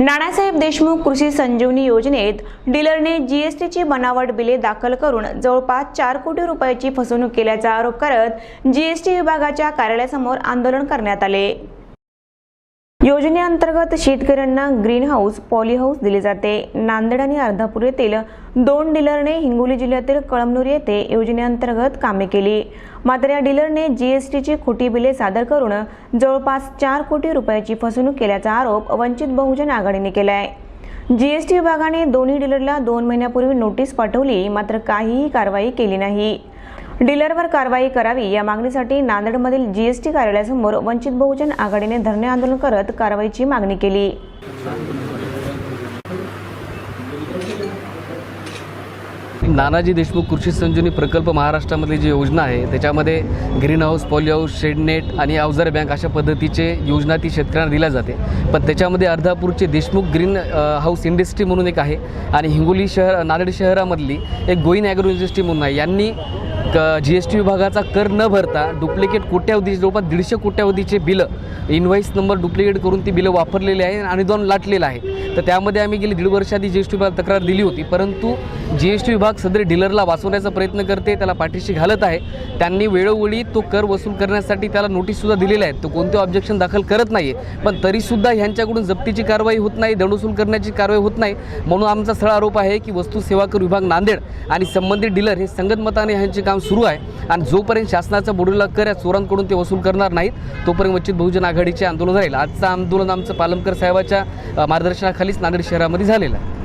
नानासाहेब देशमुख कृषी संजीवनी योजनेत डीलरने जीएसटीची बनावट बिले दाखल करून जवळपास चार कोटी रुपयाची फसवणूक केल्याचा आरोप करत जीएसटी विभागाच्या कार्यालयासमोर आंदोलन करण्यात आले. योजनेअंतर्गत शेतकऱ्यांना ग्रीन हाऊस पॉली हाऊस दिले जाते. नांदेड आणि अर्धापूर येथील दोन डीलरने हिंगोली जिल्ह्यातील कळमनुरी येथे योजनेअंतर्गत कामे केली. मात्र या डीलरने जीएसटीची खोटी बिले सादर करून जवळपास चार कोटी रुपयाची फसवणूक केल्याचा आरोप वंचित बहुजन आघाडीने केला आहे जीएसटी विभागाने दोन्ही डीलरला दोन महिन्यापूर्वी नोटीस पाठवली मात्र काहीही कारवाई केली नाही. डीलरवर कारवाई करावी या मागणीसाठी नांदेडमधील जीएसटी कार्यालयासमोर वंचित बहुजन आघाडीने धरणे आंदोलन करत कारवाईची मागणी केली. नानाजी देशमुख कृषी संजीवनी प्रकल्प महाराष्ट्रामधली जी योजना आहे त्याच्यामध्ये green house poly house shade net आणि अवजार बँक अशा पद्धतीचे योजना ती शेतकऱ्यांना दिल्या जाते. पण त्याच्यामध्ये अर्धापूरचे देशमुख ग्रीन हाऊस इंडस्ट्री म्हणून एक आहे आणि हिंगोली शहर नांदेड शहरामधली एक गोईन ॲग्रो इंडस्ट्री म्हणून आहे. यांनी जी एस टी विभागाचा कर न भरता डुप्लिकेट कोट्यावधी जवळपास दीडशे कोट्यावधीचे बिलं इनव्हाईस नंबर डुप्लिकेट करून ती बिलं वापरलेली आहे आणि दोन लाटलेलं आहे. तर त्यामध्ये आम्ही गेली दीड वर्ष आधी जी एस टी विभाग तक्रार दिली होती परंतु जी एस टी विभाग सदर डीलरला वाचवण्याचा प्रयत्न करते त्याला पाठीशी घालत आहे. त्यांनी वेळोवेळी तो कर वसूल करण्यासाठी त्याला नोटीससुद्धा दिलेल्या आहेत तो कोणते ऑब्जेक्शन दाखल करत नाही आहे पण तरीसुद्धा ह्यांच्याकडून जप्तीची कारवाई होत नाही दंड वसूल करण्याची कारवाई होत नाही. म्हणून आमचा सरळ आरोप आहे की वस्तू सेवा कर विभाग नांदेड आणि संबंधित डीलर हे संगतमताने ह्यांचे काम सुरू आहे आणि जोपर्यंत शासनाचा बुडूला कर या चोरांकडून ते वसूल करणार नाहीत तोपर्यंत वंचित बहुजन आघाडीचे आंदोलन राहील. आजचं आंदोलन आमचं पालमकर साहेबाच्या मार्गदर्शनाखाली खालीच नांदेड शहरामध्ये झालेला आहे.